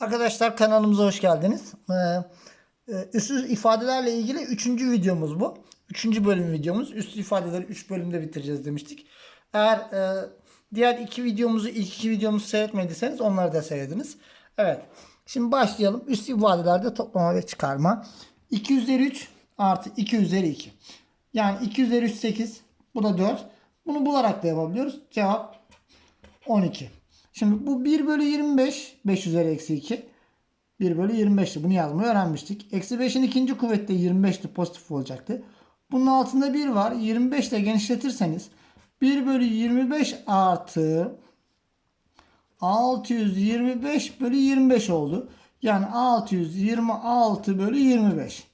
Arkadaşlar kanalımıza hoş geldiniz. Ee, e, üstsüz ifadelerle ilgili üçüncü videomuz bu. Üçüncü bölüm videomuz. Üstü ifadeleri üç bölümde bitireceğiz demiştik. Eğer e, diğer iki videomuzu, ilk iki videomuzu seyretmediyseniz onları da seyrediniz. Evet. Şimdi başlayalım. Üst ifadelerde toplama ve çıkarma. 2 üzeri 3 artı 2 üzeri 2. Yani 2 üzeri 3 8. Bu da 4. Bunu bularak da yapabiliyoruz. Cevap 12. Şimdi bu 1 bölü 25. 5 üzeri eksi 2. 1 bölü 25'ti. Bunu yazmayı öğrenmiştik. Eksi 5'in ikinci kuvvette 25'ti. Pozitif olacaktı. Bunun altında 1 var. 25 ile genişletirseniz 1 bölü 25 artı 625 bölü 25 oldu. Yani 626 bölü 25.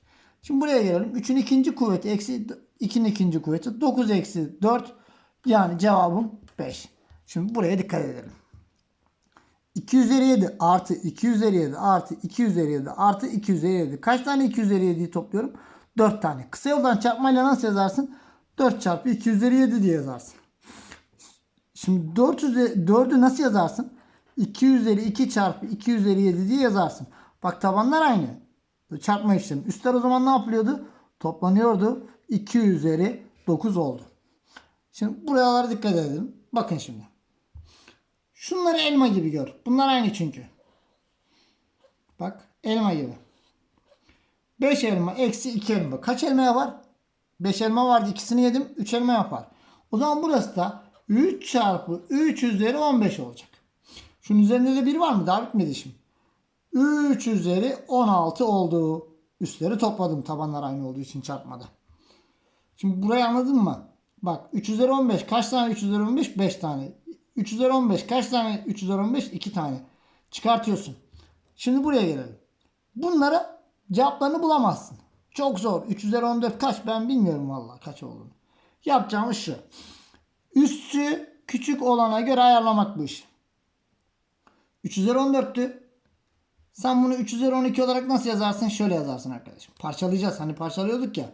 Şimdi buraya gelelim. 3'ün ikinci kuvveti eksi 2'nin ikinci kuvveti 9 eksi 4 yani cevabım 5. Şimdi buraya dikkat edelim. 2 üzeri 7 artı 2 üzeri 7 artı 2 üzeri 7 artı 2 üzeri 7. Kaç tane 2 üzeri 7'yi topluyorum? 4 tane. Kısa yoldan çarpmayla nasıl yazarsın? 4 çarpı 2 üzeri 7 diye yazarsın. Şimdi 4 üzeri, 4'ü nasıl yazarsın? 2 üzeri 2 çarpı 2 üzeri 7 diye yazarsın. Bak tabanlar aynı. Çarpma işlemi. Üstler o zaman ne yapılıyordu? Toplanıyordu. 2 üzeri 9 oldu. Şimdi buralara dikkat edelim. Bakın şimdi. Şunları elma gibi gör. Bunlar aynı çünkü. Bak elma gibi. 5 elma eksi 2 elma. Kaç elma var? 5 elma vardı. ikisini yedim. 3 elma yapar. O zaman burası da 3 çarpı 3 üzeri 15 olacak. Şunun üzerinde de 1 var mı? Daha bitmedi şimdi. 3 üzeri 16 oldu. Üstleri topladım tabanlar aynı olduğu için çarpmada. Şimdi burayı anladın mı? Bak 3 üzeri 15 kaç tane 3 üzeri 15? 5 tane. 3 üzeri 15 kaç tane 3 üzeri 15? 2 tane. Çıkartıyorsun. Şimdi buraya gelelim. Bunlara cevaplarını bulamazsın. Çok zor. 3 üzeri 14 kaç ben bilmiyorum vallahi kaç olduğunu. Yapacağımız şu. Üssü küçük olana göre ayarlamak bu iş. 3 üzeri 14'tü. Sen bunu 3 üzeri 12 olarak nasıl yazarsın? Şöyle yazarsın arkadaşım. Parçalayacağız. Hani parçalıyorduk ya.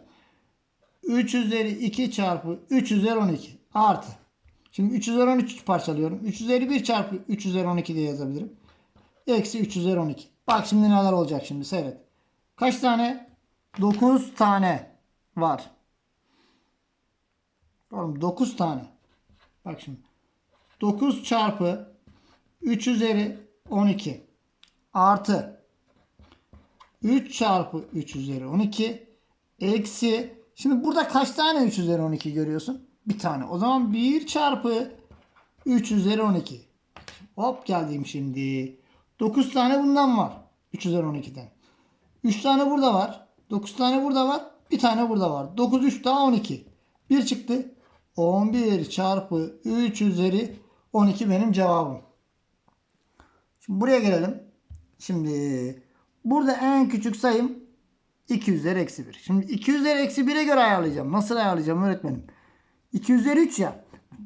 3 üzeri 2 çarpı 3 üzeri 12 artı. Şimdi 3 üzeri 13 parçalıyorum. 3 üzeri 1 çarpı 3 üzeri 12 diye yazabilirim. Eksi 3 üzeri 12. Bak şimdi neler olacak şimdi seyret. Kaç tane? 9 tane var. Oğlum 9 tane. Bak şimdi. 9 çarpı 3 üzeri 12 artı 3 çarpı 3 üzeri 12 eksi şimdi burada kaç tane 3 üzeri 12 görüyorsun? Bir tane. O zaman 1 çarpı 3 üzeri 12. Hop geldim şimdi. 9 tane bundan var. 3 üzeri 12'den. 3 tane burada var. 9 tane burada var. Bir tane burada var. 9 3 daha 12. 1 çıktı. 11 çarpı 3 üzeri 12 benim cevabım. Şimdi buraya gelelim. Şimdi burada en küçük sayım 2 üzeri eksi 1. Şimdi 2 üzeri eksi 1'e göre ayarlayacağım. Nasıl ayarlayacağım öğretmenim? 2 üzeri 3 ya.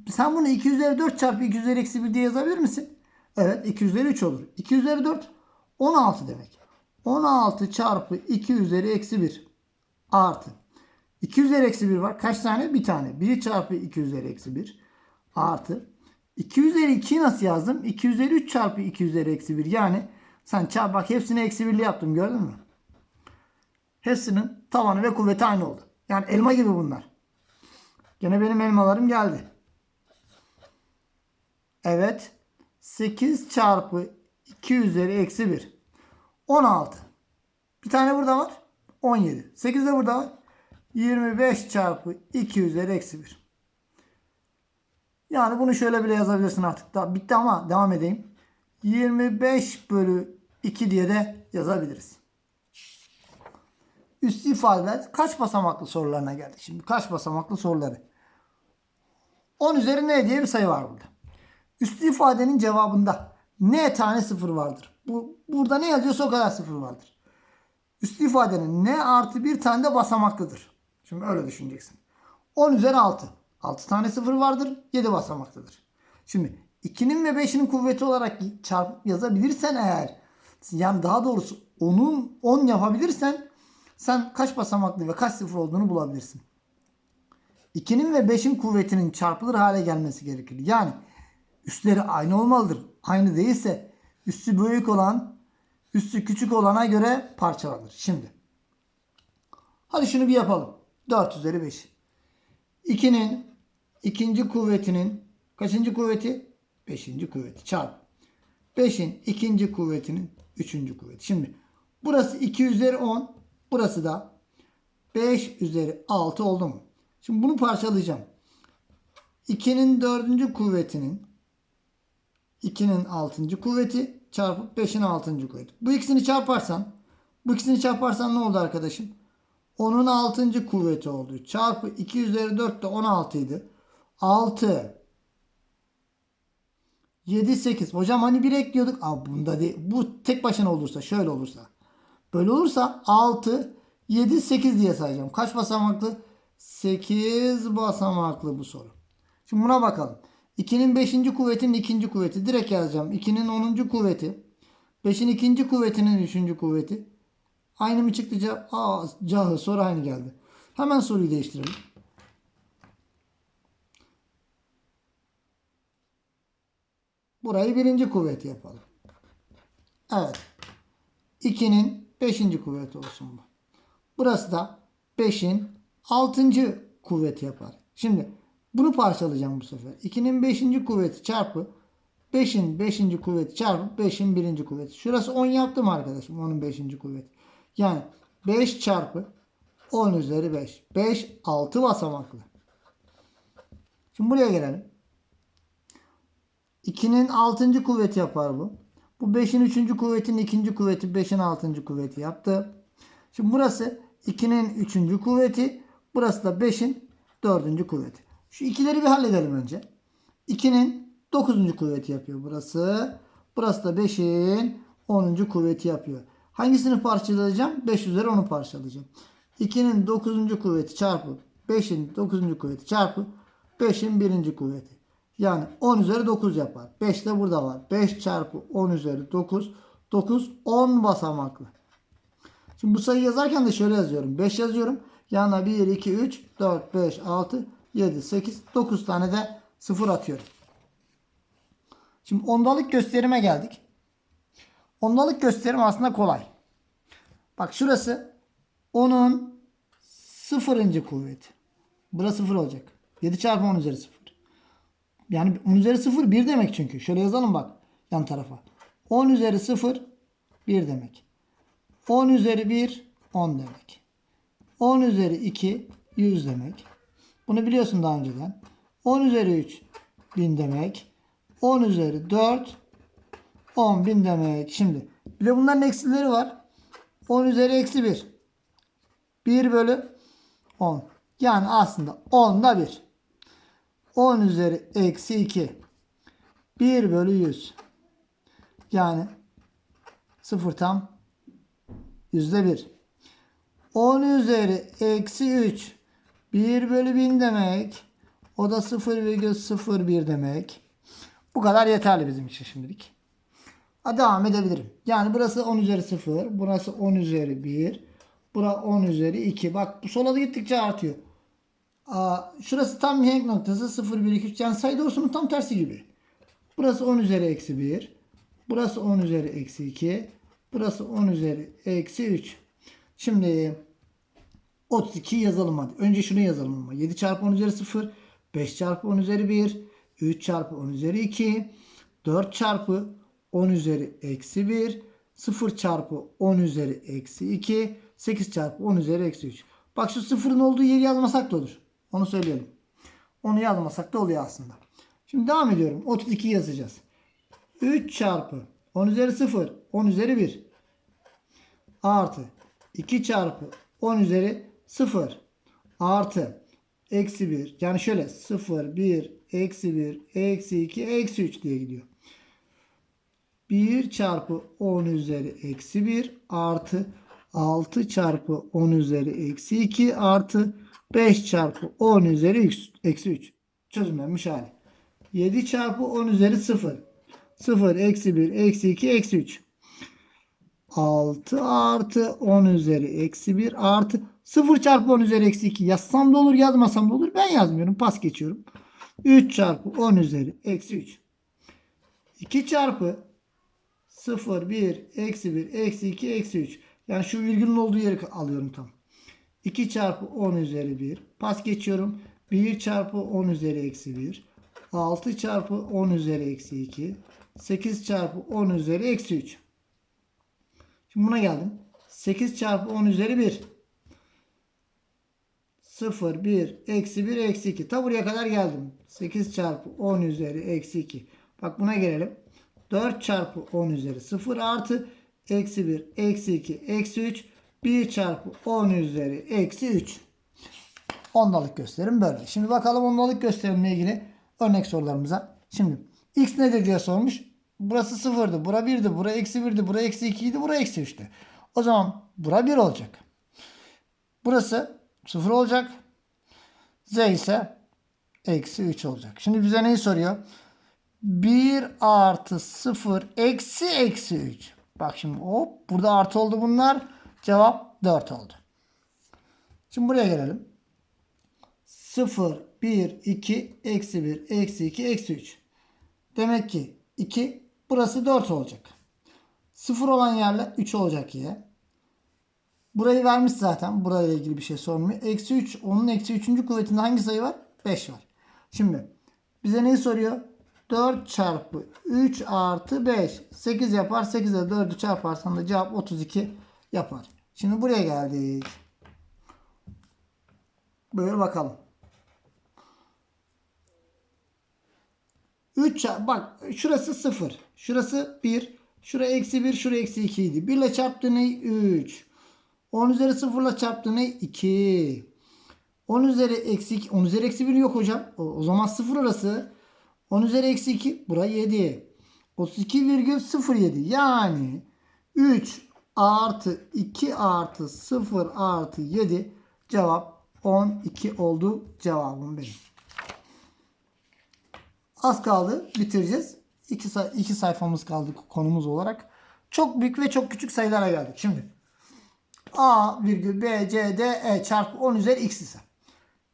Sen bunu 2 üzeri 4 çarpı 2 üzeri eksi 1 diye yazabilir misin? Evet 2 üzeri 3 olur. 2 üzeri 4 16 demek. 16 çarpı 2 üzeri eksi 1 artı. 2 üzeri eksi 1 var. Kaç tane? Bir tane. 1 çarpı 2 üzeri eksi 1 artı. 2 üzeri 2'yi nasıl yazdım? 2 üzeri 3 çarpı 2 üzeri eksi 1. Yani sen çarp bak hepsini eksi 1'li yaptım gördün mü? Hepsinin tavanı ve kuvveti aynı oldu. Yani elma gibi bunlar. Gene benim elmalarım geldi. Evet. 8 çarpı 2 üzeri eksi 1. 16. Bir tane burada var. 17. 8 de burada var. 25 çarpı 2 üzeri eksi 1. Yani bunu şöyle bile yazabilirsin artık. Daha bitti ama devam edeyim. 25 bölü 2 diye de yazabiliriz. Üst ifadeler kaç basamaklı sorularına geldik. Şimdi kaç basamaklı soruları. 10 üzeri n diye bir sayı var burada. Üstü ifadenin cevabında n tane sıfır vardır. Bu, burada ne yazıyorsa o kadar sıfır vardır. Üstü ifadenin n artı bir tane de basamaklıdır. Şimdi öyle düşüneceksin. 10 üzeri 6. 6 tane sıfır vardır. 7 basamaklıdır. Şimdi 2'nin ve 5'inin kuvveti olarak çarpıp yazabilirsen eğer yani daha doğrusu onun 10 yapabilirsen sen kaç basamaklı ve kaç sıfır olduğunu bulabilirsin. 2'nin ve 5'in kuvvetinin çarpılır hale gelmesi gerekir. Yani üstleri aynı olmalıdır. Aynı değilse üstü büyük olan Üssü küçük olana göre parçalanır. Şimdi. Hadi şunu bir yapalım. 4 üzeri 5. 2'nin ikinci kuvvetinin kaçıncı kuvveti? 5. kuvveti çarp. 5'in ikinci kuvvetinin 3. kuvveti. Şimdi burası 2 üzeri 10. Burası da 5 üzeri 6 oldu mu? Şimdi bunu parçalayacağım. 2'nin 4. kuvvetinin 2'nin 6. kuvveti çarpı 5'in 6. kuvveti. Bu ikisini çarparsan bu ikisini çarparsan ne oldu arkadaşım? 10'un 6. kuvveti oldu. Çarpı 2 üzeri 4 de 16 idi. 6 7 8. Hocam hani 1 ekliyorduk. Aa, bunda değil. Bu tek başına olursa şöyle olursa. Böyle olursa 6 7 8 diye sayacağım. Kaç basamaklı? 8 basamaklı bu soru. Şimdi buna bakalım. 2'nin 5. kuvvetinin 2. kuvveti. Direkt yazacağım. 2'nin 10. kuvveti. 5'in 2. kuvvetinin 3. kuvveti. Aynı mı çıktı cevap? Aa, cahı soru aynı geldi. Hemen soruyu değiştirelim. Burayı birinci kuvveti yapalım. Evet. 2'nin 5. kuvveti olsun bu. Burası da 5'in 6. kuvveti yapar. Şimdi bunu parçalayacağım bu sefer. 2'nin 5. kuvveti çarpı 5'in 5. kuvveti çarpı 5'in 1. kuvveti. Şurası 10 yaptım arkadaşım. 10'un 5. kuvveti. Yani 5 çarpı 10 üzeri 5. 5 6 basamaklı. Şimdi buraya gelelim. 2'nin 6. kuvveti yapar bu. Bu 5'in 3. kuvvetinin 2. kuvveti 5'in 6. kuvveti yaptı. Şimdi burası 2'nin 3. kuvveti. Burası da 5'in 4. kuvveti. Şu ikileri bir halledelim önce. 2'nin 9. kuvveti yapıyor burası. Burası da 5'in 10. kuvveti yapıyor. Hangisini parçalayacağım? 5 üzeri 10'u parçalayacağım. 2'nin 9. kuvveti çarpı 5'in 9. kuvveti çarpı 5'in 1. kuvveti. Yani 10 üzeri 9 yapar. 5 de burada var. 5 çarpı 10 üzeri 9. 9 10 basamaklı. Şimdi bu sayıyı yazarken de şöyle yazıyorum. 5 yazıyorum. Yanına 1, 2, 3, 4, 5, 6, 7, 8, 9 tane de 0 atıyorum. Şimdi ondalık gösterime geldik. Ondalık gösterim aslında kolay. Bak şurası 10'un 0. kuvveti. Burası 0 olacak. 7 çarpı 10 üzeri 0. Yani 10 üzeri 0 1 demek çünkü. Şöyle yazalım bak yan tarafa. 10 üzeri 0 1 demek. 10 üzeri 1 10 demek. 10 üzeri 2 100 demek. Bunu biliyorsun daha önceden. 10 üzeri 3 1000 demek. 10 üzeri 4 10 bin demek. Şimdi bir de bunların eksileri var. 10 üzeri eksi 1. 1 bölü 10. Yani aslında 10 da 1. 10 üzeri eksi 2. 1 bölü 100. Yani 0 tam yüzde 1. 10 üzeri eksi 3. 1 bölü 1000 demek. O da 0,01 demek. Bu kadar yeterli bizim için şimdilik. Ha, devam edebilirim. Yani burası 10 üzeri 0. Burası 10 üzeri 1. Bura 10 üzeri 2. Bak bu sola gittikçe artıyor. Aa, şurası tam mihenk noktası 0, 1, 2, 3. Yani sayı doğrusunun tam tersi gibi. Burası 10 üzeri eksi 1. Burası 10 üzeri eksi 2. Burası 10 üzeri eksi 3. Şimdi 32 yazalım hadi. Önce şunu yazalım ama. 7 çarpı 10 üzeri 0. 5 çarpı 10 üzeri 1. 3 çarpı 10 üzeri 2. 4 çarpı 10 üzeri eksi 1. 0 çarpı 10 üzeri eksi 2. 8 çarpı 10 üzeri eksi 3. Bak şu sıfırın olduğu yeri yazmasak da olur. Onu söyleyelim. Onu yazmasak da oluyor aslında. Şimdi devam ediyorum. 32 yazacağız. 3 çarpı 10 üzeri 0. 10 üzeri 1. Artı 2 çarpı 10 üzeri 0. Artı eksi 1. Yani şöyle 0, 1, eksi 1, eksi 2, eksi 3 diye gidiyor. 1 çarpı 10 üzeri eksi 1 artı 6 çarpı 10 üzeri eksi 2 artı 5 çarpı 10 üzeri eksi 3. Çözümlenmiş hali. 7 çarpı 10 üzeri 0. 0 eksi 1 eksi 2 eksi 3. 6 artı 10 üzeri eksi 1 artı 0 çarpı 10 üzeri eksi 2. Yazsam da olur yazmasam da olur. Ben yazmıyorum. Pas geçiyorum. 3 çarpı 10 üzeri eksi 3. 2 çarpı 0, 1, eksi 1, eksi 2, eksi 3. Yani şu virgülün olduğu yeri alıyorum tam. 2 çarpı 10 üzeri 1. Pas geçiyorum. 1 çarpı 10 üzeri eksi 1. 6 çarpı 10 üzeri eksi 2. 8 çarpı 10 üzeri eksi 3. Şimdi buna geldim. 8 çarpı 10 üzeri 1. 0, 1, eksi 1, eksi 2. Ta buraya kadar geldim. 8 çarpı 10 üzeri eksi 2. Bak buna gelelim. 4 çarpı 10 üzeri 0 artı eksi 1, eksi 2, eksi 3. 1 çarpı 10 üzeri eksi 3. Ondalık gösterim böyle. Şimdi bakalım ondalık gösterimle ilgili örnek sorularımıza. Şimdi x nedir diye sormuş. Burası sıfırdı. Bura 1'di. Bura eksi 1'di. Bura eksi 2'ydi. Bura eksi 3'tü. O zaman bura 1 olacak. Burası 0 olacak. Z ise eksi 3 olacak. Şimdi bize neyi soruyor? 1 artı 0 eksi eksi 3. Bak şimdi hop burada artı oldu bunlar. Cevap 4 oldu. Şimdi buraya gelelim. 0, 1, 2, eksi 1, eksi 2, eksi 3. Demek ki 2 burası 4 olacak. 0 olan yerle 3 olacak yine. Burayı vermiş zaten. Burayla ilgili bir şey sormuyor. Eksi 3. Onun eksi 3. kuvvetinde hangi sayı var? 5 var. Şimdi bize neyi soruyor? 4 çarpı 3 artı 5. 8 yapar. 8'e 4'ü çarparsan da cevap 32 yapar. Şimdi buraya geldik. Böyle bakalım. 3 bak şurası 0. Şurası 1. Şura eksi 1. Şura eksi 2 idi. 1 ile çarptı ne? 3. 10 üzeri 0 ile çarptı ne? 2. 10 üzeri eksi 2. 10 üzeri eksi 1 yok hocam. O, o zaman 0 orası. 10 üzeri eksi 2. Bura 7. 32,07. Yani 3 artı 2 artı 0 artı 7 cevap 12 oldu cevabım benim. Az kaldı bitireceğiz. İki, say- sayfamız kaldı konumuz olarak. Çok büyük ve çok küçük sayılara geldik. Şimdi A virgül B, C, D, E çarpı 10 üzeri x ise.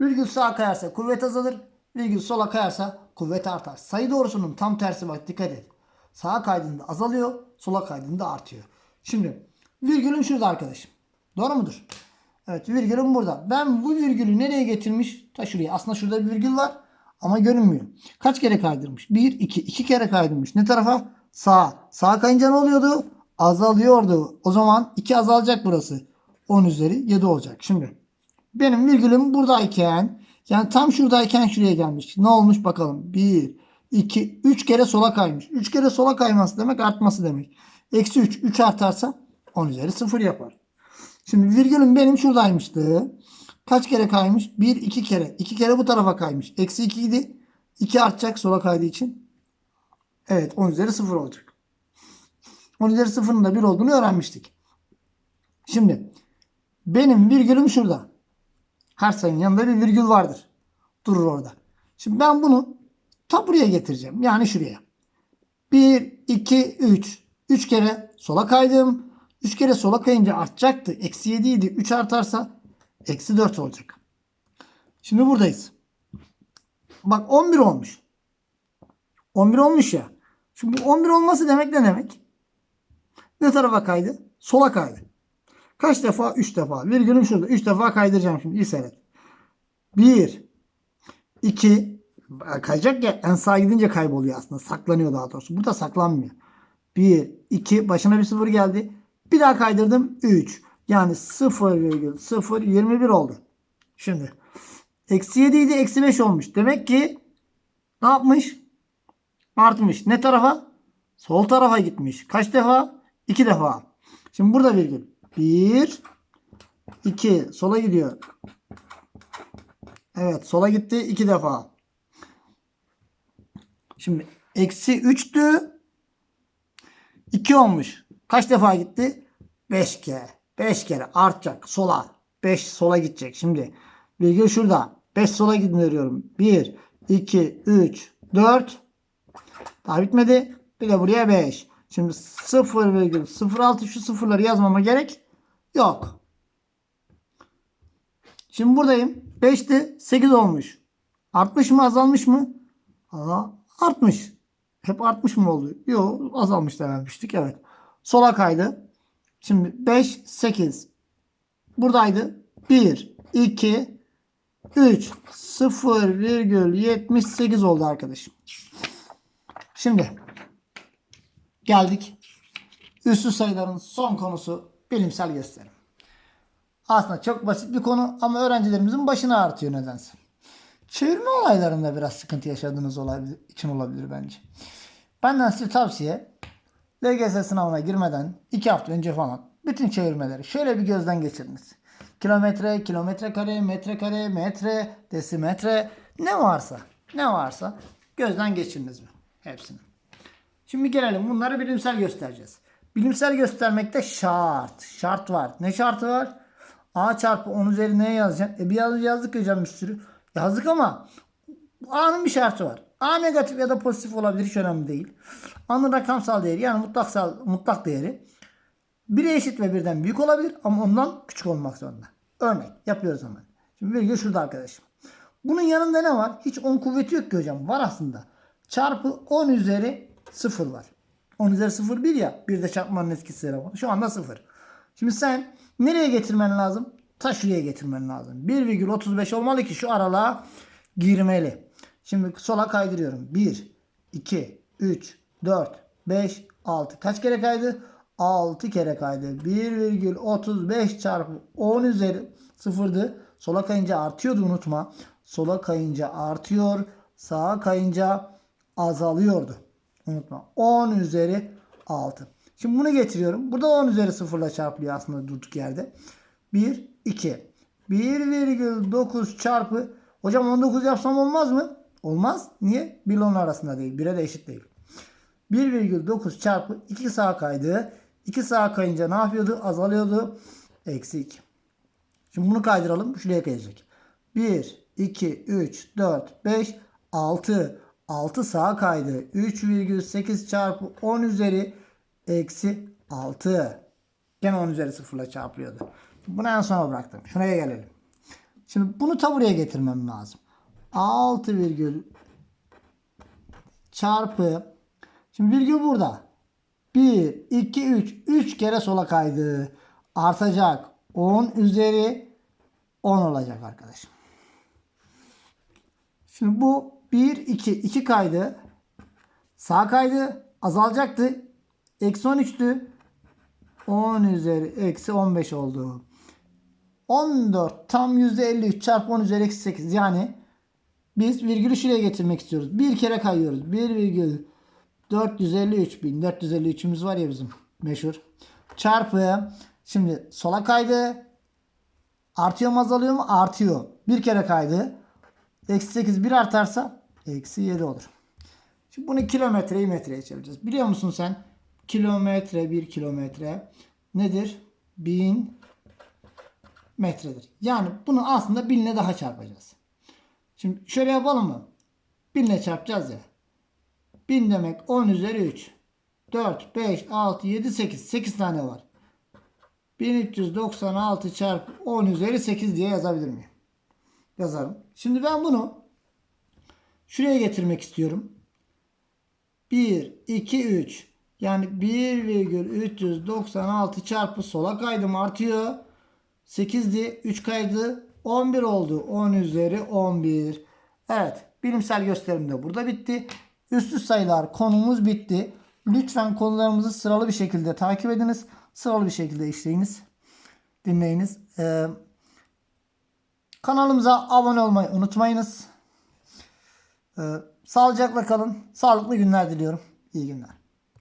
Virgül sağa kayarsa kuvvet azalır. Virgül sola kayarsa kuvvet artar. Sayı doğrusunun tam tersi bak dikkat et. Sağa kaydığında azalıyor. Sola kaydığında artıyor. Şimdi virgülüm şurada arkadaşım. Doğru mudur? Evet virgülüm burada. Ben bu virgülü nereye getirmiş? Ta şuraya. Aslında şurada bir virgül var. Ama görünmüyor. Kaç kere kaydırmış? 1, 2. 2 kere kaydırmış. Ne tarafa? Sağa. Sağa kayınca ne oluyordu? Azalıyordu. O zaman 2 azalacak burası. 10 üzeri 7 olacak. Şimdi benim virgülüm buradayken yani tam şuradayken şuraya gelmiş. Ne olmuş bakalım. 1, 2, 3 kere sola kaymış. 3 kere sola kayması demek artması demek. Eksi 3. 3 artarsa 10 üzeri 0 yapar. Şimdi virgülüm benim şuradaymıştı. Kaç kere kaymış? 1, 2 kere. 2 kere bu tarafa kaymış. Eksi 2 idi. 2 artacak sola kaydığı için. Evet 10 üzeri 0 olacak. 10 üzeri 0'ın da 1 olduğunu öğrenmiştik. Şimdi benim virgülüm şurada. Her sayının yanında bir virgül vardır. Durur orada. Şimdi ben bunu ta buraya getireceğim. Yani şuraya. 1, 2, 3. 3 kere sola kaydım. 3 kere sola kayınca artacaktı. Eksi 7 idi. 3 artarsa eksi 4 olacak. Şimdi buradayız. Bak 11 olmuş. 11 olmuş ya. Şimdi bu 11 olması demek ne demek? Ne tarafa kaydı? Sola kaydı. Kaç defa? 3 defa. Virgülüm şurada. 3 defa kaydıracağım şimdi. İyi seyret. 1 2 kayacak ya en sağa gidince kayboluyor aslında. Saklanıyor daha doğrusu. Burada saklanmıyor. 1 2 başına bir sıfır geldi. Bir daha kaydırdım. 3. Yani 0,0 21 oldu. Şimdi eksi 7 idi. Eksi 5 olmuş. Demek ki ne yapmış? Artmış. Ne tarafa? Sol tarafa gitmiş. Kaç defa? 2 defa. Şimdi burada virgül. 1 2 sola gidiyor. Evet sola gitti 2 defa. Şimdi eksi 3'tü. 2 olmuş. Kaç defa gitti? 5 kere. 5 kere artacak sola. 5 sola gidecek. Şimdi virgül şurada. 5 sola gidiyorum. 1 2 3 4 daha bitmedi. Bir de buraya 5. Şimdi 0,06 şu sıfırları yazmama gerek yok. Şimdi buradayım. 5'ti 8 olmuş. Artmış mı azalmış mı? Aa, artmış. hep artmış mı oldu? Yok azalmış dememiştik. Evet. Sola kaydı. Şimdi 5, 8. Buradaydı. 1, 2, 3, 0,78 oldu arkadaşım. Şimdi geldik. Üssü sayıların son konusu bilimsel gösterim. Aslında çok basit bir konu ama öğrencilerimizin başına artıyor nedense. Çevirme olaylarında biraz sıkıntı yaşadığınız olabilir, için olabilir bence. Benden size tavsiye LGS sınavına girmeden 2 hafta önce falan bütün çevirmeleri şöyle bir gözden geçiriniz. Kilometre, kilometre kare, metre kare, metre, desimetre ne varsa ne varsa gözden geçiriniz mi? Hepsini. Şimdi gelelim bunları bilimsel göstereceğiz. Bilimsel göstermekte şart. Şart var. Ne şartı var? A çarpı 10 üzeri neye yazacaksın? E bir yaz, yazdık hocam bir sürü. Yazdık ama A'nın bir şartı var. A negatif ya da pozitif olabilir hiç önemli değil. A'nın rakamsal değeri yani mutlaksal, mutlak değeri 1'e eşit ve birden büyük olabilir ama ondan küçük olmak zorunda. Örnek yapıyoruz hemen. Şimdi virgül şurada arkadaşım. Bunun yanında ne var? Hiç 10 kuvveti yok ki hocam. Var aslında. Çarpı 10 üzeri 0 var. 10 üzeri 0 1 ya. Bir de çarpmanın etkisi var. Şu anda 0. Şimdi sen nereye getirmen lazım? Ta şuraya getirmen lazım. 1,35 olmalı ki şu aralığa girmeli. Şimdi sola kaydırıyorum. 1, 2, 3, 4, 5, 6. Kaç kere kaydı? 6 kere kaydı. 1,35 çarpı 10 üzeri sıfırdı. Sola kayınca artıyordu unutma. Sola kayınca artıyor. Sağa kayınca azalıyordu. Unutma. 10 üzeri 6. Şimdi bunu getiriyorum. Burada 10 üzeri 0 ile çarpılıyor aslında durduk yerde. 1, 2. 1,9 çarpı. Hocam 19 yapsam olmaz mı? Olmaz. Niye? 1 ile 10 arasında değil. 1'e de eşit değil. 1,9 çarpı 2 sağa kaydı. 2 sağa kayınca ne yapıyordu? Azalıyordu. Eksi 2. Şimdi bunu kaydıralım. Şuraya kayacak. 1, 2, 3, 4, 5, 6. 6 sağa kaydı. 3,8 çarpı 10 üzeri eksi 6. Gene 10 üzeri 0 ile çarpılıyordu. Bunu en sona bıraktım. Şuraya gelelim. Şimdi bunu ta getirmem lazım. 6 virgül çarpı şimdi virgül burada. 1, 2, 3. 3 kere sola kaydı. Artacak. 10 üzeri 10 olacak arkadaşım. Şimdi bu 1, 2. 2 kaydı. Sağ kaydı. Azalacaktı. Eksi 13'tü. 10 üzeri eksi 15 oldu. 14 tam %53 çarpı 10 üzeri eksi 8. Yani biz virgülü şuraya getirmek istiyoruz. Bir kere kayıyoruz. 1 virgül 453 bin. 453'ümüz var ya bizim meşhur. Çarpı. Şimdi sola kaydı. Artıyor mu azalıyor mu? Artıyor. Bir kere kaydı. Eksi 8 bir artarsa eksi 7 olur. Şimdi bunu kilometreyi metreye çevireceğiz. Biliyor musun sen? Kilometre bir kilometre nedir? 1000 metredir. Yani bunu aslında 1000 ile daha çarpacağız. Şimdi şöyle yapalım mı? 1000 ile çarpacağız ya. 1000 demek 10 üzeri 3. 4, 5, 6, 7, 8. 8 tane var. 1396 çarpı 10 üzeri 8 diye yazabilir miyim? Yazarım. Şimdi ben bunu şuraya getirmek istiyorum. 1, 2, 3. Yani 1,396 çarpı sola kaydım artıyor. 8'di. 3 kaydı. 11 oldu. 10 üzeri 11. Evet. Bilimsel gösterim de burada bitti. Üstü sayılar konumuz bitti. Lütfen konularımızı sıralı bir şekilde takip ediniz. Sıralı bir şekilde işleyiniz. Dinleyiniz. Ee, kanalımıza abone olmayı unutmayınız. Ee, sağlıcakla kalın. Sağlıklı günler diliyorum. İyi günler.